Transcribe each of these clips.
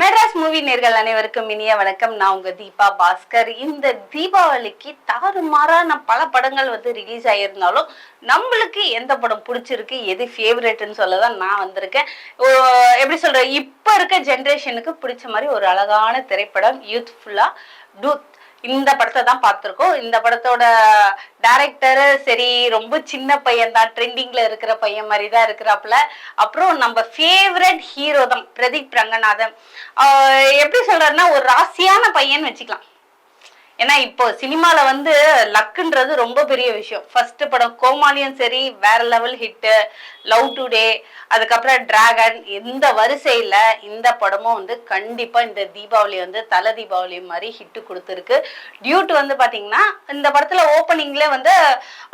Madras movie நேர்கள் அனைவருக்கும் இனிய வணக்கம். நான் உங்க தீபா பாஸ்கர். இந்த தீபாவளிக்கு தாறுமாறான பல படங்கள் வந்து ரிலீஸ் ஆகியிருந்தாலும் நம்மளுக்கு எந்த படம் பிடிச்சிருக்கு எது ஃபேவரட்னு சொல்ல தான் நான் வந்திருக்கேன். எப்படி சொல்ற இப்போ இருக்க ஜென்ரேஷனுக்கு பிடிச்ச மாதிரி ஒரு அழகான திரைப்படம் யூத்ஃபுல்லா டூத் இந்த படத்தை தான் பார்த்துருக்கோம். இந்த படத்தோட டைரக்டரு சரி ரொம்ப சின்ன பையன் தான் ட்ரெண்டிங்ல இருக்கிற பையன் மாதிரி தான் இருக்கிறாப்புல. அப்புறம் நம்ம ஃபேவரட் ஹீரோ தான் பிரதீப் ரங்கநாதன். எப்படி சொல்றதுன்னா ஒரு ராசியான பையன் வச்சுக்கலாம். ஏன்னா இப்போ சினிமால வந்து லக்குன்றது ரொம்ப பெரிய விஷயம். ஃபர்ஸ்ட் படம் கோமாளியும் சரி வேற லெவல் ஹிட்டு லவ் டுடே அதுக்கப்புறம் டிராகன் இந்த வரிசையில இந்த படமும் வந்து கண்டிப்பா இந்த தீபாவளி வந்து தலை தீபாவளி மாதிரி ஹிட்டு கொடுத்துருக்கு. டியூட் வந்து பாத்தீங்கன்னா இந்த படத்துல ஓப்பனிங்ல வந்து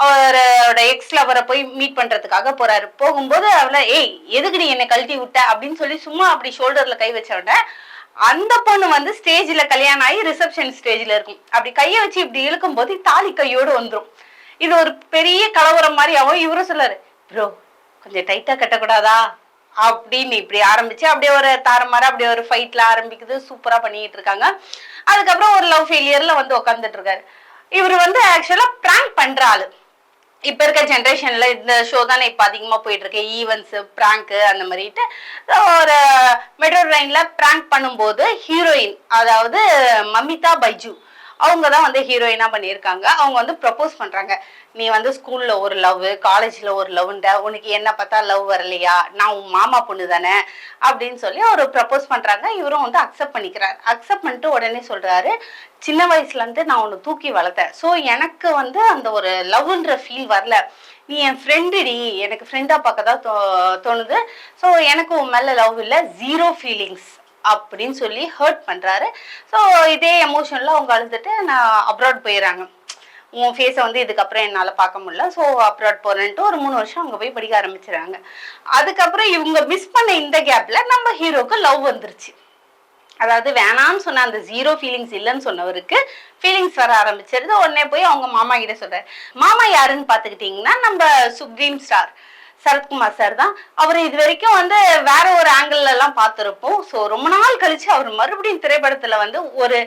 அவரோட எக்ஸ் லவரை போய் மீட் பண்றதுக்காக போறாரு. போகும்போது அவளை ஏய் எதுக்கு நீ என்னை கழட்டி விட்ட? அப்படின்னு சொல்லி சும்மா அப்படி ஷோல்டர்ல கை வச்ச உடனே அந்த பொண்ணு வந்து ஸ்டேஜ்ல கல்யாணம் ஆகி ரிசப்ஷன் ஸ்டேஜ்ல இருக்கும். அப்படி கையை வச்சு இப்படி இழுக்கும் போது தாலி கையோடு வந்துடும் இது ஒரு பெரிய கலவரம் மாதிரி ஆகும் இவரும் சொல்லாரு ப்ரோ கொஞ்சம் டைட்டா கட்டக்கூடாதா? அப்படின்னு இப்படி ஆரம்பிச்சு அப்படியே ஒரு தாரமாரி அப்படியே ஒரு ஃபைட்ல ஆரம்பிக்குது. சூப்பரா பண்ணிட்டு இருக்காங்க. அதுக்கப்புறம் ஒரு லவ் ஃபெயிலியர்ல வந்து உட்காந்துட்டு இருக்காரு. இவர் வந்து ஆக்சுவலா பிராங்க் பண்ற ஆளு. இப்ப இருக்க ஜென்ரேஷன்ல இந்த ஷோ தானே இப்ப அதிகமா போயிட்டு இருக்கு ப்ராங்க்கு பிராங்க் அந்த மாதிரிட்டு ஒரு மெட்ரோ ட்ரெயின்ல பிராங்க் பண்ணும்போது ஹீரோயின் அதாவது மமிதா பைஜு அவங்க தான் வந்து ஹீரோயினா பண்ணியிருக்காங்க. அவங்க வந்து ப்ரப்போஸ் பண்றாங்க. நீ வந்து ஸ்கூல்ல ஒரு லவ் காலேஜ்ல ஒரு லவ்ன்ற உனக்கு என்ன பார்த்தா லவ் வரலையா? நான் உன் மாமா பொண்ணு தானே? அப்படின்னு சொல்லி அவர் ப்ரப்போஸ் பண்றாங்க. இவரும் வந்து அக்செப்ட் பண்ணிக்கிறார். அக்செப்ட் பண்ணிட்டு உடனே சொல்றாரு சின்ன வயசுலேருந்து நான் உன்னை தூக்கி வளர்த்தேன். ஸோ எனக்கு வந்து அந்த ஒரு லவ்ன்ற ஃபீல் வரல. நீ என் ஃப்ரெண்டுடி எனக்கு ஃப்ரெண்டாக பார்க்க தான் தோ தோணுது. ஸோ எனக்கு உன் மேலே லவ் இல்லை. ஜீரோ ஃபீலிங்ஸ் அப்படின்னு சொல்லி ஹர்ட் பண்ணுறாரு ஸோ இதே எமோஷனில் அவங்க அழுதுட்டு நான் அப்ராட் போயிடுறாங்க. உன் ஃபேஸை வந்து இதுக்கப்புறம் என்னால் பார்க்க முடியல. ஸோ அப்ராட் போகிறேன்ட்டு ஒரு மூணு வருஷம் அங்கே போய் படிக்க ஆரம்பிச்சிடுறாங்க அதுக்கப்புறம் இவங்க மிஸ் பண்ண இந்த கேப்பில் நம்ம ஹீரோக்கு லவ் வந்துருச்சு. அதாவது வேணாம்னு சொன்ன அந்த ஜீரோ ஃபீலிங்ஸ் இல்லைன்னு சொன்னவருக்கு ஃபீலிங்ஸ் வர ஆரம்பிச்சிருது. உடனே போய் அவங்க மாமா கிட்ட சொல்றாரு. மாமா யாருன்னு பார்த்துக்கிட்டிங்கன்னா நம்ம சுப்ரீம் ஸ்டார் சரத்குமார் சார் தான். அவர் இது வரைக்கும் வந்து வேற ஒரு ஆங்கிள் எல்லாம் பார்த்துருப்போம். ஸோ ரொம்ப நாள் கழிச்சு அவர் மறுபடியும் திரைப்படத்துல வந்து ஒரு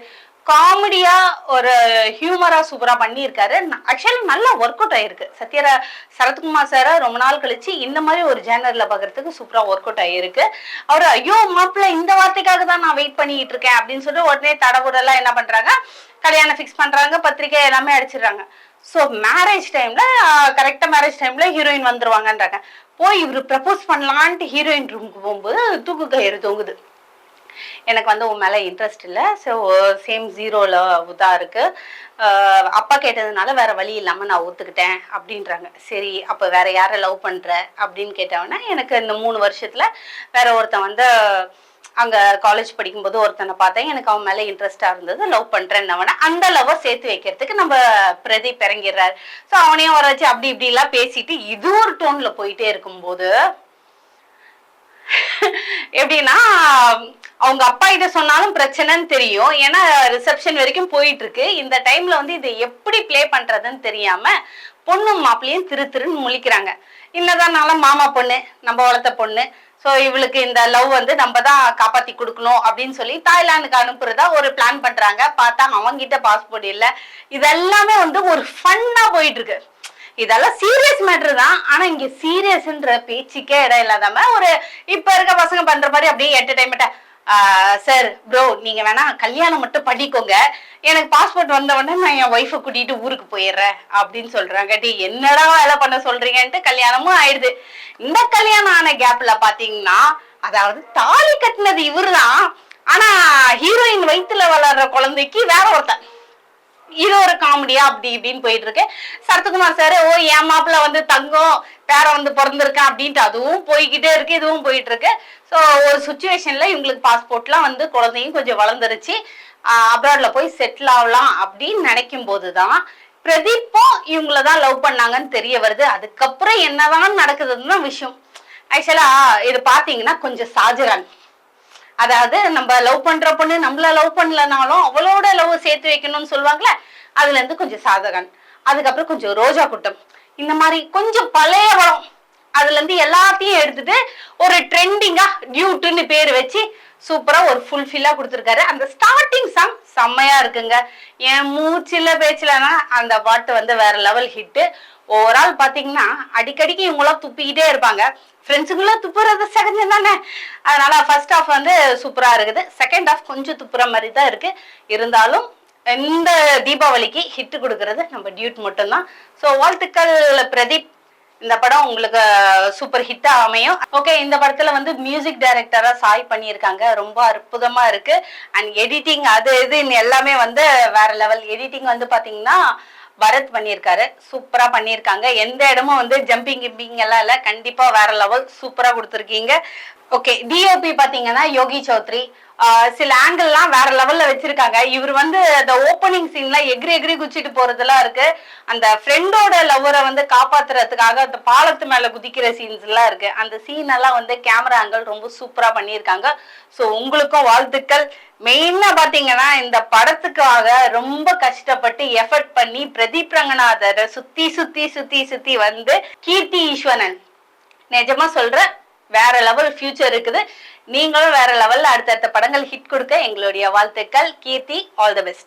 காமெடியா ஒரு ஹியூமரா சூப்பரா பண்ணியிருக்காரு. ஆக்சுவலி நல்லா ஒர்க் அவுட் ஆயிருக்கு. சத்யரா சரத்குமார் சாரை ரொம்ப நாள் கழிச்சு இந்த மாதிரி ஒரு ஜேனர்ல பாக்குறதுக்கு சூப்பரா ஒர்க் அவுட் ஆயிருக்கு. அவர் ஐயோ மாப்பிள்ள இந்த வார்த்தைக்காக தான் நான் வெயிட் பண்ணிட்டு இருக்கேன். அப்படின்னு சொல்லிட்டு உடனே தடபுடலாம் என்ன பண்றாங்க? கல்யாணம் ஃபிக்ஸ் பண்றாங்க பத்திரிக்கை எல்லாமே அடிச்சிடுறாங்க. ஸோ மேரேஜ் டைம்ல கரெக்டாக மேரேஜ் டைம்ல ஹீரோயின் வந்துருவாங்கன்றாங்க. போய் இவர் ப்ரப்போஸ் பண்ணலான்ட்டு ஹீரோயின் ரூமுக்கு போகும்போது தூக்கு கயிறு தொங்குது. எனக்கு வந்து உன் மேலே இன்ட்ரெஸ்ட் இல்லை. ஸோ சேம் ஜீரோவில் தான் இருக்குது அப்பா கேட்டதுனால வேறு வழி இல்லாமல் நான் ஒத்துக்கிட்டேன் அப்படின்றாங்க. சரி அப்போ வேறு யாரை லவ் பண்ணுற அப்படின்னு கேட்டவொடனே எனக்கு இந்த மூணு வருஷத்தில் வேற ஒருத்தன் வந்து அங்கே காலேஜ் படிக்கும்போது ஒருத்தனை பார்த்தேன். எனக்கு அவன் மேலே இன்ட்ரெஸ்டாக இருந்தது. லவ் பண்ணுறேன்னவன அந்த லவ்வை சேர்த்து வைக்கிறதுக்கு நம்ம பிரதீப் இறங்கிடுறாரு. ஸோ அவனையும் வர வச்சு அப்படி இப்படிலாம் பேசிட்டு இது ஒரு டோனில் போயிட்டே இருக்கும்போது எப்படின்னா அவங்க அப்பா இதை சொன்னாலும் பிரச்சனைன்னு தெரியும். ஏன்னா ரிசப்ஷன் வரைக்கும் போயிட்டு இருக்கு இந்த டைம்ல வந்து இதை எப்படி ப்ளே பண்றதுன்னு தெரியாம பொண்ணும் மாப்பிள்ளையும் திரு திருன்னு முழிக்கிறாங்க. இன்னதானாலும் மாமா பொண்ணு நம்ம வளர்த்த பொண்ணு. ஸோ இவளுக்கு இந்த லவ் வந்து நம்ம தான் காப்பாத்தி கொடுக்கணும் அப்படின்னு சொல்லி தாய்லாந்துக்கு அனுப்புறதா ஒரு பிளான் பண்றாங்க. பார்த்தா அவங்கிட்ட பாஸ்போர்ட் இல்லை. இதெல்லாமே வந்து ஒரு ஃபன்னா போயிட்டு இருக்கு இதெல்லாம் சீரியஸ் மேட்ரு தான். ஆனா இங்க சீரியஸ்ன்ற பேச்சுக்கே இடம் இல்லாதாம ஒரு இப்ப இருக்க பசங்க பண்ற மாதிரி அப்படியே என்டர்டைன்மெண்ட்டா சார் ப்ரோ நீங்க வேணா கல்யாணம் மட்டும் பண்ணிக்கோங்க. எனக்கு பாஸ்போர்ட் வந்த உடனே நான் என் ஒய்ஃபை கூட்டிட்டு ஊருக்கு போயிடுறேன் அப்படின்னு சொல்றாங்க. டி என்னடா வேலை பண்ண சொல்றீங்கன்ட்டு கல்யாணமும் ஆயிடுது. இந்த கல்யாணம் ஆன கேப்ல பாத்தீங்கன்னா அதாவது தாலி கட்டினது இவருதான். ஆனா ஹீரோயின் வயிற்றுல வளர்ற குழந்தைக்கு வேற ஒருத்தன். ஒரு காமெடியா அப்படி இப்படின்னு போயிட்டு இருக்கு. சரத்குமார் சார் ஓ என் மாப்பிள்ள வந்து தங்கம் பேர வந்து பிறந்திருக்கேன் அப்படின்ட்டு அதுவும் போய்கிட்டே இருக்கு இதுவும் போயிட்டு இருக்கு. ஸோ ஒரு சுச்சுவேஷன்ல இவங்களுக்கு பாஸ்போர்ட்லாம் வந்து குழந்தையும் கொஞ்சம் வளர்ந்துருச்சு. அப்ராட்ல போய் செட்டில் ஆகலாம் அப்படின்னு நினைக்கும் போதுதான் பிரதீப்பும் இவங்கள தான் லவ் பண்ணாங்கன்னு தெரிய வருது. அதுக்கப்புறம் என்னதான் நடக்குதுன்னு தான் விஷயம் ஆக்சுவலா இது பாத்தீங்கன்னா கொஞ்சம் ஷாஜகான் அதாவது நம்ம லவ் பண்ற பொண்ணு நம்மள லவ் பண்ணலனாலும் அவளோட லவ் சேர்த்து வைக்கணும்னு சொல்லுவாங்களே அதுல இருந்து கொஞ்சம் சாதகன் அதுக்கப்புறம் கொஞ்சம் ரோஜா குட்டம். இந்த மாதிரி கொஞ்சம் பழைய படம். அதுல இருந்து எல்லாத்தையும் எடுத்துட்டு ஒரு ட்ரெண்டிங்கா டியூட்டுன்னு பேர் வச்சு சூப்பரா ஒரு ஃபுல்ஃபில்லா கொடுத்துருக்காரு. அந்த ஸ்டார்டிங் சாங் செம்மையா இருக்குங்க. என் மூச்சில பேச்சுலனா அந்த பாட்டு வந்து வேற லெவல் ஹிட்டு ஓவரால் பாத்தீங்கன்னா அடிக்கடிக்கு இவங்களாம் துப்பிக்கிட்டே இருப்பாங்க. ஃப்ரெண்ட்ஸுங்களும் துப்புறது செகஞ்சம் தானே? அதனால ஃபர்ஸ்ட் ஹாஃப் வந்து சூப்பரா இருக்குது. செகண்ட் ஹாஃப் கொஞ்சம் துப்புற மாதிரி தான் இருக்கு. இருந்தாலும் இந்த தீபாவளிக்கு ஹிட் கொடுக்கறது நம்ம டியூட் மட்டும்தான். ஸோ வாழ்த்துக்கள் பிரதீப். இந்த படம் உங்களுக்கு சூப்பர் ஹிட்டா அமையும். ஓகே இந்த படத்துல வந்து மியூசிக் டைரக்டரா சாய் பண்ணியிருக்காங்க. ரொம்ப அற்புதமா இருக்கு. அண்ட் எடிட்டிங் அது இதுன்னு எல்லாமே வந்து வேற லெவல் எடிட்டிங் வந்து பாத்தீங்கன்னா பரத் பண்ணியிருக்காரு. சூப்பரா பண்ணியிருக்காங்க. எந்த இடமும் வந்து ஜம்பிங் கிம்பிங் எல்லாம் இல்லை. கண்டிப்பா வேற லெவல் சூப்பரா கொடுத்துருக்கீங்க. ஓகே டிஓபி பாத்தீங்கன்னா யோகி சௌத்ரி. சில ஆங்கிள்லாம் வேற லெவல்ல வச்சிருக்காங்க. இவர் வந்து அந்த ஓப்பனிங் சீன்ல எகிரி எகிரி குச்சிட்டு போறதெல்லாம் இருக்கு. அந்த ஃப்ரெண்டோட லவ்வரை வந்து காப்பாத்துறதுக்காக அந்த பாலத்து மேல குதிக்கிற சீன்ஸ் எல்லாம் இருக்கு. அந்த சீன் எல்லாம் வந்து கேமரா ஆங்கிள் ரொம்ப சூப்பரா பண்ணியிருக்காங்க. ஸோ உங்களுக்கும் வாழ்த்துக்கள். மெயினா பாத்தீங்கன்னா இந்த படத்துக்காக ரொம்ப கஷ்டப்பட்டு எஃபர்ட் பண்ணி பிரதீப் ரங்கநாதரை சுத்தி சுத்தி சுத்தி சுத்தி வந்து கீர்த்தி ஈஸ்வரன். நிஜமா சொல்றேன் வேற லெவல் ஃபியூச்சர் இருக்குது. நீங்களும் வேற லெவல்ல அடுத்தடுத்த படங்கள் ஹிட் கொடுக்க எங்களுடைய வாழ்த்துக்கள். கீர்த்தி ஆல் தி பெஸ்ட்